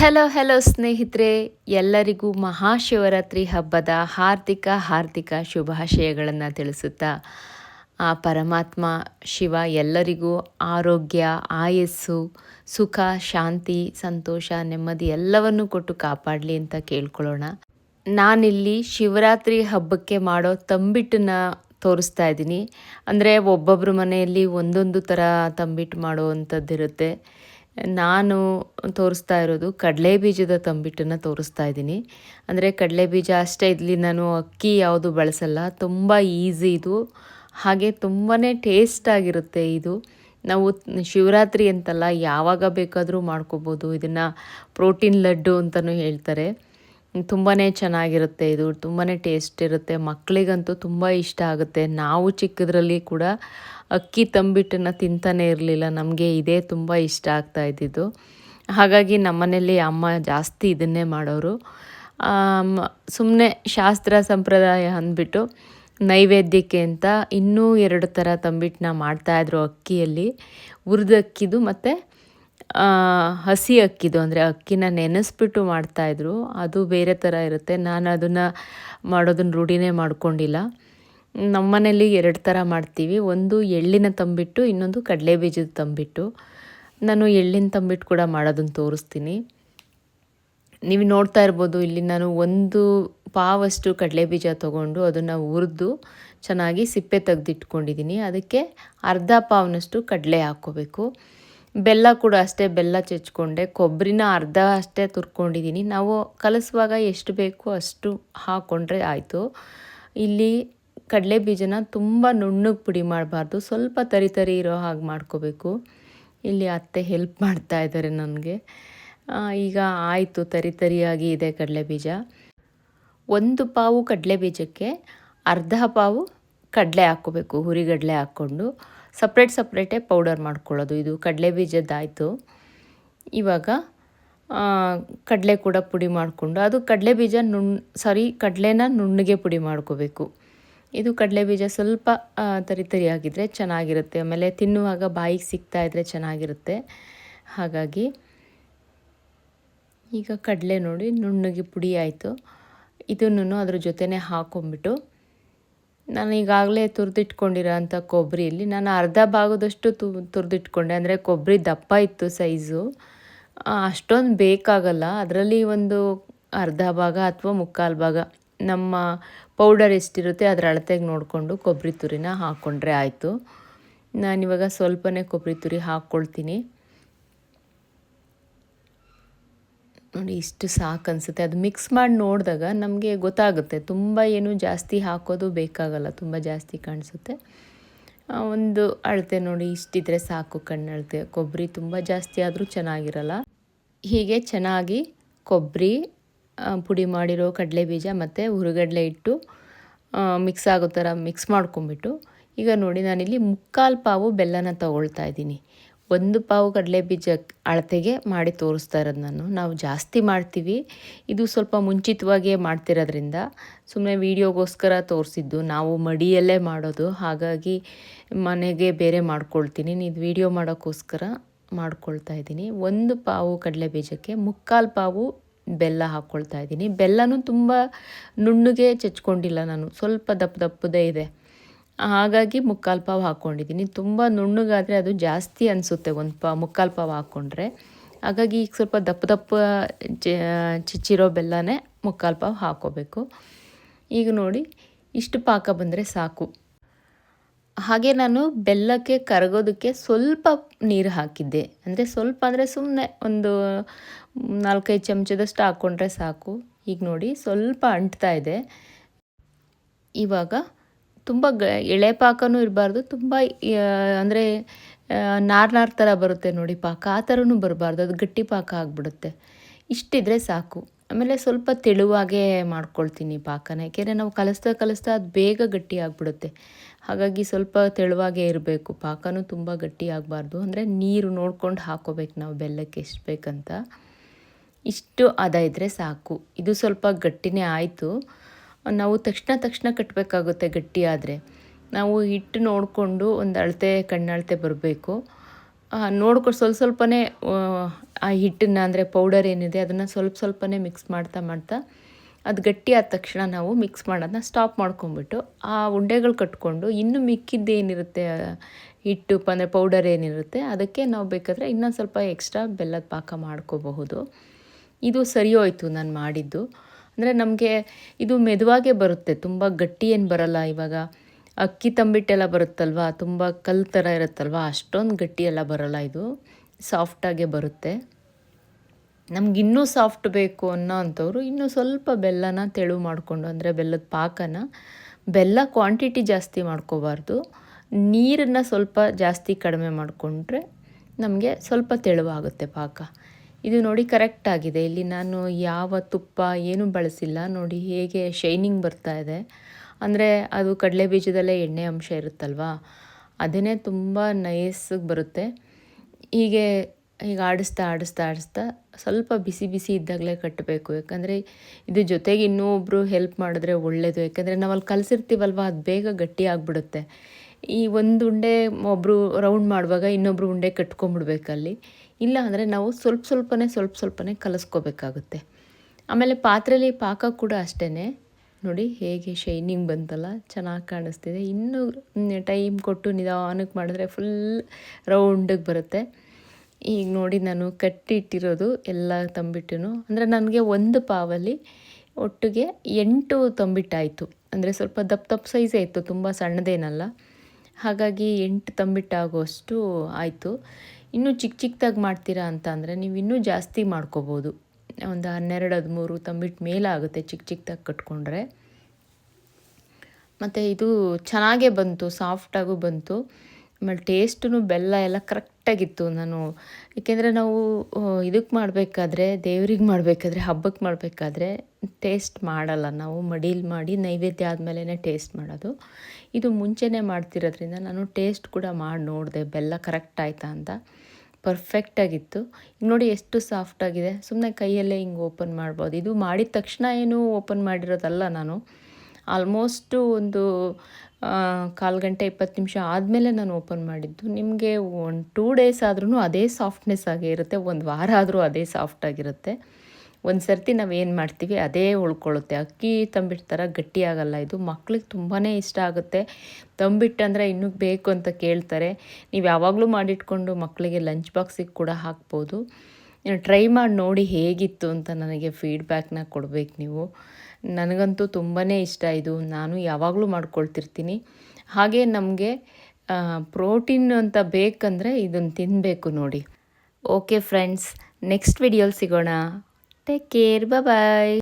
Hello hello ಸ್ನೇಹಿತರೆ. ಎಲ್ಲರಿಗೂ ಮಹಾಶಿವರಾತ್ರಿ ಹಬ್ಬದ ಹಾರ್ದಿಕ ಹಾರ್ದಿಕ ಶುಭಾಶಯಗಳನ್ನು ತಿಳಿಸುತ್ತಾ, ಆ ಪರಮಾತ್ಮ, ಶಿವ ಎಲ್ಲರಿಗೂ ಆರೋಗ್ಯ, ಆಯಸ್ಸು, ಸುಖ, ಶಾಂತಿ, ಸಂತೋಷ, ನೆಮ್ಮದಿ ಎಲ್ಲವನ್ನು ಕೊಟ್ಟು ಕಾಪಾಡಲಿ ಅಂತ ಕೇಳ್ಕೊಳ್ಳೋಣ. ನಾನಿಲ್ಲಿ ಶಿವರಾತ್ರಿ ಹಬ್ಬಕ್ಕೆ ಮಾಡೋ ತಂಬಿಟ್ಟನ್ನ ತೋರಿಸ್ತಾ ಇದ್ದೀನಿ. ಅಂದರೆ ಒಬ್ಬೊಬ್ಬರು ಮನೆಯಲ್ಲಿ ಒಂದೊಂದು ಥರ ತಂಬಿಟ್ಟು ಮಾಡುವಂಥದ್ದಿರುತ್ತೆ ನಾನು ತೋರಿಸ್ತಾ ಇರೋದು ಕಡಲೆ ಬೀಜದ ತಂಬಿಟ್ಟನ್ನು ತೋರಿಸ್ತಾ ಇದ್ದೀನಿ. ಅಂದರೆ ಕಡಲೆ ಬೀಜ ಅಷ್ಟೇ ಇಲ್ಲಿ ನಾನು ಅಕ್ಕಿ ಯಾವುದು ಬಳಸಲ್ಲ. ತುಂಬ ಈಸಿ ಇದು. ಹಾಗೆ ತುಂಬಾ ಟೇಸ್ಟಾಗಿರುತ್ತೆ ಇದು. ನಾವು ಶಿವರಾತ್ರಿ ಅಂತಲ್ಲ ಯಾವಾಗ ಬೇಕಾದರೂ ಮಾಡ್ಕೋಬೋದು. ಇದನ್ನು ಪ್ರೋಟೀನ್ ಲಡ್ಡು ಅಂತಲೂ ಹೇಳ್ತಾರೆ. ತುಂಬಾ ಚೆನ್ನಾಗಿರುತ್ತೆ ಇದು ತುಂಬಾ ಟೇಸ್ಟ್ ಇರುತ್ತೆ. ಮಕ್ಕಳಿಗಂತೂ ತುಂಬ ಇಷ್ಟ ಆಗುತ್ತೆ. ನಾವು ಚಿಕ್ಕದ್ರಲ್ಲಿ ಕೂಡ ಅಕ್ಕಿ ತಂಬಿಟ್ಟನ್ನು ತಿಂತಾನೆ ಇರಲಿಲ್ಲ. ನಮಗೆ ಇದೇ ತುಂಬ ಇಷ್ಟ ಆಗ್ತಾ ಇದ್ದಿದ್ದು. ಹಾಗಾಗಿ ನಮ್ಮನೇಲಿ ಅಮ್ಮ ಜಾಸ್ತಿ ಇದನ್ನೇ ಮಾಡೋರು. ಸುಮ್ಮನೆ ಶಾಸ್ತ್ರ ಸಂಪ್ರದಾಯ ಅಂದ್ಬಿಟ್ಟು ನೈವೇದ್ಯಕ್ಕೆ ಅಂತ ಇನ್ನೂ ಎರಡು ಥರ ತಂಬಿಟ್ಟನ್ನ ಮಾಡ್ತಾಯಿದ್ರು ಅಕ್ಕಿಯಲ್ಲಿ. ಹುರಿದಕ್ಕಿದು ಮತ್ತು ಹಸಿ ಅಕ್ಕಿದು ಅಂದರೆ ಅಕ್ಕಿನ ನೆನೆಸ್ಬಿಟ್ಟು ಮಾಡ್ತಾಯಿದ್ರು ಅದು ಬೇರೆ ಥರ ಇರುತ್ತೆ. ನಾನು ಅದನ್ನು ಮಾಡೋದನ್ನು ರೂಢಿನೇ ಮಾಡ್ಕೊಂಡಿಲ್ಲ. ನಮ್ಮ ಮನೇಲಿ ಎರಡು ಥರ ಮಾಡ್ತೀವಿ. ಒಂದು ಎಳ್ಳಿನ ತಂಬಿಟ್ಟು, ಇನ್ನೊಂದು ಕಡಲೆ ಬೀಜದ ತಂಬಿಟ್ಟು. ನಾನು ಎಳ್ಳಿನ ತಂಬಿಟ್ಟು ಕೂಡ ಮಾಡೋದನ್ನು ತೋರಿಸ್ತೀನಿ. ನೀವು ನೋಡ್ತಾ ಇರ್ಬೋದು, ಇಲ್ಲಿ ನಾನು ಒಂದು ಪಾವಷ್ಟು ಕಡಲೆ ಬೀಜ ತೊಗೊಂಡು ಅದನ್ನು ಹುರಿದು ಚೆನ್ನಾಗಿ ಸಿಪ್ಪೆ ತೆಗೆದಿಟ್ಕೊಂಡಿದ್ದೀನಿ. ಅದಕ್ಕೆ ಅರ್ಧ ಪಾವ್ನಷ್ಟು ಕಡಲೆ ಹಾಕ್ಕೋಬೇಕು. ಬೆಲ್ಲ ಕೂಡ ಅಷ್ಟೇ, ಬೆಲ್ಲ ಚಚ್ಕೊಂಡೆ. ಕೊಬ್ಬರಿನ ಅರ್ಧ ಅಷ್ಟೇ ತುರ್ಕೊಂಡಿದ್ದೀನಿ ನಾವು ಕಲಿಸುವಾಗ ಎಷ್ಟು ಬೇಕೋ ಅಷ್ಟು ಹಾಕ್ಕೊಂಡ್ರೆ ಆಯಿತು. ಇಲ್ಲಿ ಕಡಲೆ ಬೀಜನ ತುಂಬ ನುಣ್ಣಗೆ ಪುಡಿ ಮಾಡಬಾರ್ದು. ಸ್ವಲ್ಪ ತರಿ ತರಿ ಇರೋ ಹಾಗೆ ಮಾಡ್ಕೋಬೇಕು. ಇಲ್ಲಿ ಅತ್ತೆ ಹೆಲ್ಪ್ ಮಾಡ್ತಾ ಇದ್ದಾರೆ ನನಗೆ. ಈಗ ಆಯಿತು, ತರಿ ತರಿಯಾಗಿ ಇದೆ ಕಡಲೆ ಬೀಜ ಒಂದು ಪಾವು ಕಡಲೆ ಬೀಜಕ್ಕೆ ಅರ್ಧ ಪಾವು ಕಡಲೆ ಹಾಕ್ಕೋಬೇಕು, ಹುರಿಗಡಲೆ ಹಾಕ್ಕೊಂಡು. ಸಪ್ರೇಟ್ ಸಪ್ರೇಟೇ ಪೌಡರ್ ಮಾಡ್ಕೊಳ್ಳೋದು. ಇದು ಕಡಲೆ ಬೀಜದ್ದಾಯಿತು. ಇವಾಗ ಕಡಲೆ ಕೂಡ ಪುಡಿ ಮಾಡಿಕೊಂಡು, ಅದು ಕಡಲೆ ಬೀಜ ನುಣ್, ಸಾರಿ, ಕಡಲೆನ ನುಣ್ಣಗೆ ಪುಡಿ ಮಾಡ್ಕೋಬೇಕು. ಇದು ಕಡಲೆ ಬೀಜ ಸ್ವಲ್ಪ ತರಿ ತರಿಯಾಗಿದ್ದರೆ ಚೆನ್ನಾಗಿರುತ್ತೆ. ಆಮೇಲೆ ತಿನ್ನುವಾಗ ಬಾಯಿಗೆ ಸಿಗ್ತಾ ಇದ್ದರೆ ಚೆನ್ನಾಗಿರುತ್ತೆ. ಹಾಗಾಗಿ, ಈಗ ಕಡಲೆ ನೋಡಿ ನುಣ್ಣಗೆ ಪುಡಿ ಆಯಿತು. ಇದನ್ನು ಅದ್ರ ಜೊತೆನೇ ಹಾಕೊಂಬಿಟ್ಟು ನಾನು ಈಗಾಗಲೇ ತುರಿದಿಟ್ಕೊಂಡಿರೋ ಅಂಥ ಕೊಬ್ಬರಿಯಲ್ಲಿ ನಾನು ಅರ್ಧ ಭಾಗದಷ್ಟು ತು, ತುರಿದಿಟ್ಕೊಂಡೆ. ಅಂದರೆ ಕೊಬ್ಬರಿ ದಪ್ಪ ಇತ್ತು ಸೈಜು. ಅಷ್ಟೊಂದು ಬೇಕಾಗಲ್ಲ. ಅದರಲ್ಲಿ ಒಂದು ಅರ್ಧ ಭಾಗ ಅಥವಾ ಮುಕ್ಕಾಲು ಭಾಗ ನಮ್ಮ ಪೌಡರ್ ಎಷ್ಟಿರುತ್ತೆ ಅದರ ಅಳತೆಗೆ ನೋಡಿಕೊಂಡು ಕೊಬ್ಬರಿ ತುರಿನ ಹಾಕ್ಕೊಂಡ್ರೆ ಆಯಿತು. ನಾನಿವಾಗ ಸ್ವಲ್ಪನೇ ಕೊಬ್ಬರಿ ತುರಿ ಹಾಕ್ಕೊಳ್ತೀನಿ. ನೋಡಿ ಇಷ್ಟು ಸಾಕು ಅನಿಸುತ್ತೆ ಅದು ಮಿಕ್ಸ್ ಮಾಡಿ ನೋಡಿದಾಗ ನಮಗೆ ಗೊತ್ತಾಗುತ್ತೆ. ತುಂಬ ಏನು ಜಾಸ್ತಿ ಹಾಕೋದು ಬೇಕಾಗಲ್ಲ. ತುಂಬ ಜಾಸ್ತಿ ಕಾಣಿಸುತ್ತೆ. ಒಂದು ಅಳತೆ ನೋಡಿ ಇಷ್ಟಿದ್ರೆ ಸಾಕು ಕಣ್ಣಳತೆ. ಕೊಬ್ಬರಿ ತುಂಬ ಜಾಸ್ತಿ ಆದರೂ ಚೆನ್ನಾಗಿರಲ್ಲ. ಹೀಗೆ ಚೆನ್ನಾಗಿ ಕೊಬ್ಬರಿ ಪುಡಿ ಮಾಡಿರೋ ಕಡಲೆ ಬೀಜ ಮತ್ತು ಹುರುಗಡಲೆ ಇಟ್ಟು ಮಿಕ್ಸ್ ಆಗೋ ಥರ ಮಿಕ್ಸ್ ಮಾಡ್ಕೊಂಬಿಟ್ಟು ಈಗ ನೋಡಿ ನಾನಿಲ್ಲಿ ಮುಕ್ಕಾಲು ಪಾವು ಬೆಲ್ಲನ ತಗೊಳ್ತಾ ಇದ್ದೀನಿ. ಒಂದು ಪಾವು ಕಡಲೆ ಬೀಜ ಅಳತೆಗೆ ಮಾಡಿ ತೋರಿಸ್ತಾ ಇರೋದು ನಾನು ನಾವು ಜಾಸ್ತಿ ಮಾಡ್ತೀವಿ. ಇದು ಸ್ವಲ್ಪ ಮುಂಚಿತವಾಗಿಯೇ ಮಾಡ್ತಿರೋದ್ರಿಂದ ಸುಮ್ಮನೆ ವೀಡಿಯೋಗೋಸ್ಕರ ತೋರಿಸಿದ್ದು, ನಾವು ಮಡಿಯಲ್ಲೇ ಮಾಡೋದು. ಹಾಗಾಗಿ ಮನೆಗೆ ಬೇರೆ ಮಾಡ್ಕೊಳ್ತೀನಿ. ಇದು ವೀಡಿಯೋ ಮಾಡೋಕ್ಕೋಸ್ಕರ ಮಾಡ್ಕೊಳ್ತಾ ಇದ್ದೀನಿ. ಒಂದು ಪಾವು ಕಡಲೆ ಬೀಜಕ್ಕೆ ಮುಕ್ಕಾಲು ಪಾವು ಬೆಲ್ಲ ಹಾಕ್ಕೊಳ್ತಾ ಇದ್ದೀನಿ. ಬೆಲ್ಲನೂ ತುಂಬ ನುಣ್ಣಗೆ ಚಚ್ಕೊಂಡಿಲ್ಲ ನಾನು. ಸ್ವಲ್ಪ ದಪ್ಪ ದಪ್ಪದೇ ಇದೆ. ಹಾಗಾಗಿ ಮುಕ್ಕಾಲು ಪಾವು ಹಾಕ್ಕೊಂಡಿದ್ದೀನಿ ತುಂಬ ನುಣ್ಣಗಾದರೆ ಅದು ಜಾಸ್ತಿ ಅನಿಸುತ್ತೆ ಒಂದು ಪಾ, ಮುಕ್ಕಾಲು ಪಾವು ಹಾಕ್ಕೊಂಡ್ರೆ ಹಾಗಾಗಿ ಈಗ ಸ್ವಲ್ಪ ದಪ್ಪ ದಪ್ಪ ಚಿಚ್ಚಿರೋ ಬೆಲ್ಲನೇ ಮುಕ್ಕಾಲು ಪಾವು ಹಾಕ್ಕೋಬೇಕು ಈಗ ನೋಡಿ, ಇಷ್ಟು ಪಾಕ ಬಂದರೆ ಸಾಕು. ಹಾಗೆ ನಾನು ಬೆಲ್ಲಕ್ಕೆ ಕರಗೋದಕ್ಕೆ ಸ್ವಲ್ಪ ನೀರು ಹಾಕಿದ್ದೆ. ಅಂದರೆ ಸ್ವಲ್ಪ ಅಂದರೆ ಸುಮ್ಮನೆ ಒಂದು ನಾಲ್ಕೈದು ಚಮಚದಷ್ಟು ಹಾಕ್ಕೊಂಡ್ರೆ ಸಾಕು. ಈಗ ನೋಡಿ, ಸ್ವಲ್ಪ ಅಂಟ್ತಾ ಇದೆ. ಇವಾಗ ತುಂಬ ಗ ಎಳೆ ಪಾಕನೂ ಇರಬಾರ್ದು, ತುಂಬ ಅಂದರೆ ನಾರ್ನಾರ್ ನಾರು ಥರ ಬರುತ್ತೆ ನೋಡಿ ಪಾಕ, ಆ ಥರನೂ ಬರಬಾರ್ದು, ಅದು ಗಟ್ಟಿ ಪಾಕ ಆಗಿಬಿಡುತ್ತೆ. ಇಷ್ಟಿದ್ರೆ ಸಾಕು. ಆಮೇಲೆ ಸ್ವಲ್ಪ ತೆಳುವಾಗೇ ಮಾಡ್ಕೊಳ್ತೀನಿ ಪಾಕನ, ಯಾಕೆಂದರೆ ನಾವು ಕಲಿಸ್ತಾ ಕಲಿಸ್ತಾ ಅದು ಬೇಗ ಗಟ್ಟಿ ಆಗಿಬಿಡುತ್ತೆ. ಹಾಗಾಗಿ ಸ್ವಲ್ಪ ತೆಳುವಾಗೇ ಇರಬೇಕು, ಪಾಕನೂ ತುಂಬ ಗಟ್ಟಿ ಆಗಬಾರ್ದು, ಅಂದರೆ ನೀರು ನೋಡ್ಕೊಂಡು ಹಾಕೋಬೇಕು ನಾವು ಬೆಲ್ಲಕ್ಕೆ ಎಷ್ಟು ಬೇಕಂತ. ಇಷ್ಟು ಅದ ಇದ್ದರೆ ಸಾಕು. ಇದು ಸ್ವಲ್ಪ ಗಟ್ಟಿನೇ ಆಯಿತು. ನಾವು ತಕ್ಷಣ ತಕ್ಷಣ ಕಟ್ಟಬೇಕಾಗುತ್ತೆ ಗಟ್ಟಿಯಾದರೆ. ನಾವು ಹಿಟ್ಟು ನೋಡಿಕೊಂಡು ಒಂದು ಅಳತೆ, ಕಣ್ಣಳತೆ ಬರಬೇಕು. ನೋಡ್ಕೊಂಡು ಸ್ವಲ್ಪ ಸ್ವಲ್ಪನೇ, ಆ ಹಿಟ್ಟನ್ನು ಅಂದರೆ ಪೌಡರ್ ಏನಿದೆ ಅದನ್ನು ಸ್ವಲ್ಪ ಸ್ವಲ್ಪನೇ ಮಿಕ್ಸ್ ಮಾಡ್ತಾ ಮಾಡ್ತಾ ಅದು ಗಟ್ಟಿ ಆದ ತಕ್ಷಣ ನಾವು ಮಿಕ್ಸ್ ಮಾಡೋದನ್ನ ಸ್ಟಾಪ್ ಮಾಡ್ಕೊಂಬಿಟ್ಟು ಆ ಉಂಡೆಗಳು ಕಟ್ಕೊಂಡು ಇನ್ನು ಮಿಕ್ಕಿದ್ದೇನಿರುತ್ತೆ ಹಿಟ್ಟು ಅಂದರೆ ಪೌಡರ್ ಏನಿರುತ್ತೆ ಅದಕ್ಕೆ ನಾವು ಬೇಕಾದರೆ ಇನ್ನೊಂದು ಸ್ವಲ್ಪ ಎಕ್ಸ್ಟ್ರಾ ಬೆಲ್ಲದ ಪಾಕ ಮಾಡ್ಕೋಬಹುದು. ಇದು ಸರಿ ಹೋಯಿತು ನಾನು ಮಾಡಿದ್ದು. ಅಂದರೆ ನಮಗೆ ಇದು ಮೆದುವಾಗೇ ಬರುತ್ತೆ, ತುಂಬ ಗಟ್ಟಿ ಏನು ಬರಲ್ಲ ಇವಾಗ. ಅಕ್ಕಿ ತಂಬಿಟ್ಟೆಲ್ಲ ಬರುತ್ತಲ್ವ, ತುಂಬ ಕಲ್ಲು ಥರ ಇರುತ್ತಲ್ವ, ಅಷ್ಟೊಂದು ಗಟ್ಟಿ ಎಲ್ಲ ಬರಲ್ಲ ಇದು. ಸಾಫ್ಟಾಗೆ ಬರುತ್ತೆ. ನಮ್ಗೆ ಇನ್ನೂ ಸಾಫ್ಟ್ ಬೇಕು ಅನ್ನೋ ಅಂಥವ್ರು ಇನ್ನೂ ಸ್ವಲ್ಪ ಬೆಲ್ಲನ ತೆಳು ಮಾಡಿಕೊಂಡು, ಅಂದರೆ ಬೆಲ್ಲದ ಪಾಕನ, ಬೆಲ್ಲ ಕ್ವಾಂಟಿಟಿ ಜಾಸ್ತಿ ಮಾಡ್ಕೋಬಾರ್ದು. ನೀರನ್ನು ಸ್ವಲ್ಪ ಜಾಸ್ತಿ ಕಡಿಮೆ ಮಾಡಿಕೊಂಡ್ರೆ ನಮಗೆ ಸ್ವಲ್ಪ ತೆಳುವಾಗುತ್ತೆ ಪಾಕ. ಇದು ನೋಡಿ ಕರೆಕ್ಟ್ ಆಗಿದೆ. ಇಲ್ಲಿ ನಾನು ಯಾವ ತುಪ್ಪ ಏನೂ ಬಳಸಿಲ್ಲ. ನೋಡಿ ಹೇಗೆ ಶೈನಿಂಗ್ ಬರ್ತಾ ಇದೆ. ಅಂದರೆ ಅದು ಕಡಲೆ ಬೀಜದಲ್ಲೇ ಎಣ್ಣೆ ಅಂಶ ಇರುತ್ತಲ್ವಾ? ಅದನ್ನೇ ತುಂಬ ನೈಸಾಗಿ ಬರುತ್ತೆ. ಹೀಗೆ ಈಗ ಆಡಿಸ್ತಾ ಆಡಿಸ್ತಾ ಆಡಿಸ್ತಾ ಸ್ವಲ್ಪ ಬಿಸಿ ಬಿಸಿ ಇದ್ದಾಗಲೇ ಕಟ್ಟಬೇಕು. ಯಾಕಂದರೆ ಇದು ಜೊತೆಗೆ ಇನ್ನೂ ಒಬ್ಬರು ಹೆಲ್ಪ್ ಮಾಡಿದ್ರೆ ಒಳ್ಳೆಯದು ಯಾಕಂದರೆ ನಾವು ಅಲ್ಲಿ ಕಲಸಿರ್ತೀವಲ್ವ, ಅದು ಬೇಗ ಗಟ್ಟಿ ಆಗಿಬಿಡುತ್ತೆ. ಈ ಒಂದು ಉಂಡೆ ಒಬ್ಬರು ರೌಂಡ್ ಮಾಡುವಾಗ ಇನ್ನೊಬ್ಬರು ಉಂಡೆ ಕಟ್ಕೊಂಬಿಡ್ಬೇಕಲ್ಲಿ ಇಲ್ಲ ಅಂದರೆ ನಾವು ಸ್ವಲ್ಪ ಸ್ವಲ್ಪನೇ ಸ್ವಲ್ಪ ಸ್ವಲ್ಪನೇ ಕಲಿಸ್ಕೋಬೇಕಾಗುತ್ತೆ. ಆಮೇಲೆ ಪಾತ್ರೆಯಲ್ಲಿ ಪಾಕ ಕೂಡ ಅಷ್ಟೇ ನೋಡಿ ಹೇಗೆ ಶೈನಿಂಗ್ ಬಂತಲ್ಲ, ಚೆನ್ನಾಗಿ ಕಾಣಿಸ್ತಿದೆ. ಇನ್ನೂ ಟೈಮ್ ಕೊಟ್ಟು ನಿಧಾನಕ್ಕೆ ಮಾಡಿದ್ರೆ ಫುಲ್ ರೌಂಡಿಗೆ ಬರುತ್ತೆ. ಈಗ ನೋಡಿ ನಾನು ಕಟ್ಟಿಟ್ಟಿರೋದು ಎಲ್ಲ ತಂಬಿಟ್ಟು ಅಂದರೆ ನನಗೆ ಒಂದು ಪಾವಲ್ಲಿ ಒಟ್ಟಿಗೆ ಎಂಟು ತಂಬಿಟ್ಟಾಯಿತು. ಅಂದರೆ ಸ್ವಲ್ಪ ದಪ್ಪ ದಪ್ಪ ಸೈಜೇ ಇತ್ತು, ತುಂಬ ಸಣ್ಣದೇನಲ್ಲ. ಹಾಗಾಗಿ ಎಂಟು ತಂಬಿಟ್ಟಾಗುವಷ್ಟು ಆಯಿತು. ಇನ್ನೂ ಚಿಕ್ಕ ಚಿಕ್ಕದಾಗಿ ಮಾಡ್ತೀರಾ ಅಂತ ಅಂದರೆ ನೀವು ಇನ್ನೂ ಜಾಸ್ತಿ ಮಾಡ್ಕೋಬೋದು. ಒಂದು ಹನ್ನೆರಡು, ಹದಿಮೂರು ತಂಬಿಟ್ಟು ಮೇಲಾಗುತ್ತೆ ಚಿಕ್ಕ ಚಿಕ್ಕದಾಗಿ ಕಟ್ಕೊಂಡ್ರೆ. ಮತ್ತು ಇದು ಚೆನ್ನಾಗೇ ಬಂತು ಸಾಫ್ಟಾಗೂ ಬಂತು. ಆಮೇಲೆ ಟೇಸ್ಟೂ ಬೆಲ್ಲ ಎಲ್ಲ ಕರೆಕ್ಟಾಗಿತ್ತು ನಾನು. ಏಕೆಂದರೆ ನಾವು ಇದಕ್ಕೆ ಮಾಡಬೇಕಾದ್ರೆ, ದೇವ್ರಿಗೆ ಮಾಡಬೇಕಾದ್ರೆ ಹಬ್ಬಕ್ಕೆ ಮಾಡಬೇಕಾದ್ರೆ ಟೇಸ್ಟ್ ಮಾಡಲ್ಲ. ನಾವು ಮಡೀಲಿ ಮಾಡಿ ನೈವೇದ್ಯ ಆದಮೇಲೆ ಟೇಸ್ಟ್ ಮಾಡೋದು. ಇದು ಮುಂಚೆನೇ ಮಾಡ್ತಿರೋದ್ರಿಂದ ನಾನು ಟೇಸ್ಟ್ ಕೂಡ ಮಾಡಿ ನೋಡಿದೆ. ಬೆಲ್ಲ ಕರೆಕ್ಟ್ ಆಯಿತಾ ಅಂತ. ಪರ್ಫೆಕ್ಟಾಗಿತ್ತು ಈಗ ನೋಡಿ ಎಷ್ಟು ಸಾಫ್ಟಾಗಿದೆ ಸುಮ್ಮನೆ ಕೈಯಲ್ಲೇ ಹಿಂಗೆ ಓಪನ್ ಮಾಡ್ಬೋದು. ಇದು ಮಾಡಿದ ತಕ್ಷಣ ಏನು ಓಪನ್ ಮಾಡಿರೋದಲ್ಲ ನಾನು. ಆಲ್ಮೋಸ್ಟು ಒಂದು ಕಾಲು ಗಂಟೆ ಇಪ್ಪತ್ತು ನಿಮಿಷ ಆದಮೇಲೆ ನಾನು ಓಪನ್ ಮಾಡಿದ್ದು. ನಿಮಗೆ ಒಂದು ಟೂ ಡೇಸ್ ಆದ್ರೂ ಅದೇ ಸಾಫ್ಟ್ನೆಸ್ ಆಗೇ ಇರುತ್ತೆ. ಒಂದು ವಾರ ಆದರೂ ಅದೇ ಸಾಫ್ಟ್ ಆಗಿರುತ್ತೆ. ಒಂದು ಸರ್ತಿ ನಾವು ಏನು ಮಾಡ್ತೀವಿ, ಅದೇ ಉಳ್ಕೊಳ್ಳುತ್ತೆ. ಅಕ್ಕಿ ತಂಬಿಟ್ಟು ಥರ ಗಟ್ಟಿಯಾಗಲ್ಲ ಇದು. ಮಕ್ಳಿಗೆ ತುಂಬಾ ಇಷ್ಟ ಆಗುತ್ತೆ. ತಂಬಿಟ್ಟು ಅಂದರೆ ಇನ್ನೂ ಬೇಕು ಅಂತ ಕೇಳ್ತಾರೆ. ನೀವು ಯಾವಾಗಲೂ ಮಾಡಿಟ್ಕೊಂಡು ಮಕ್ಕಳಿಗೆ ಲಂಚ್ ಬಾಕ್ಸಿಗೆ ಕೂಡ ಹಾಕ್ಬೋದು. ಟ್ರೈ ಮಾಡಿ ನೋಡಿ ಹೇಗಿತ್ತು ಅಂತ ನನಗೆ ಫೀಡ್ಬ್ಯಾಕ್ನ ಕೊಡಬೇಕು ನೀವು. ನನಗಂತೂ ತುಂಬಾ ಇಷ್ಟ ಇದು. ನಾನು ಯಾವಾಗಲೂ ಮಾಡ್ಕೊಳ್ತಿರ್ತೀನಿ. ಹಾಗೆ ನಮಗೆ ಪ್ರೋಟೀನ್ ಅಂತ ಬೇಕಂದರೆ ಇದನ್ನು ತಿನ್ನಬೇಕು ನೋಡಿ. ಓಕೆ ಫ್ರೆಂಡ್ಸ್ ನೆಕ್ಸ್ಟ್ ವಿಡಿಯೋಲಿ ಸಿಗೋಣ. Take care bye